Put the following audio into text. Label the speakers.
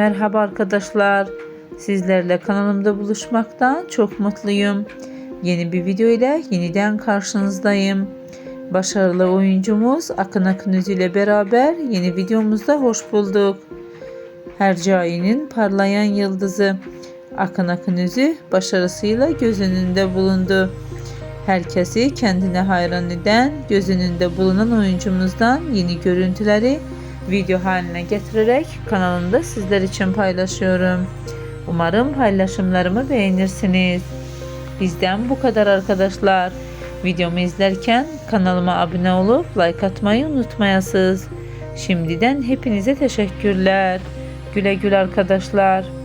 Speaker 1: Merhaba arkadaşlar. Sizlerle kanalımda buluşmaktan çok mutluyum. Yeni bir video ile yeniden karşınızdayım. Başarılı oyuncumuz Akın Akınüz ile beraber yeni videomuzda hoş bulduk. Hercai'nin parlayan yıldızı Akın Akınüz'ü başarısıyla göz önünde bulundu. Herkesi kendine hayran eden, göz önünde bulunan oyuncumuzdan yeni görüntüleri video haline getirerek kanalımda sizler için paylaşıyorum. Umarım paylaşımlarımı beğenirsiniz. Bizden bu kadar arkadaşlar. Videomu izlerken kanalıma abone olup like atmayı unutmayasınız. Şimdiden hepinize teşekkürler. Güle güle arkadaşlar.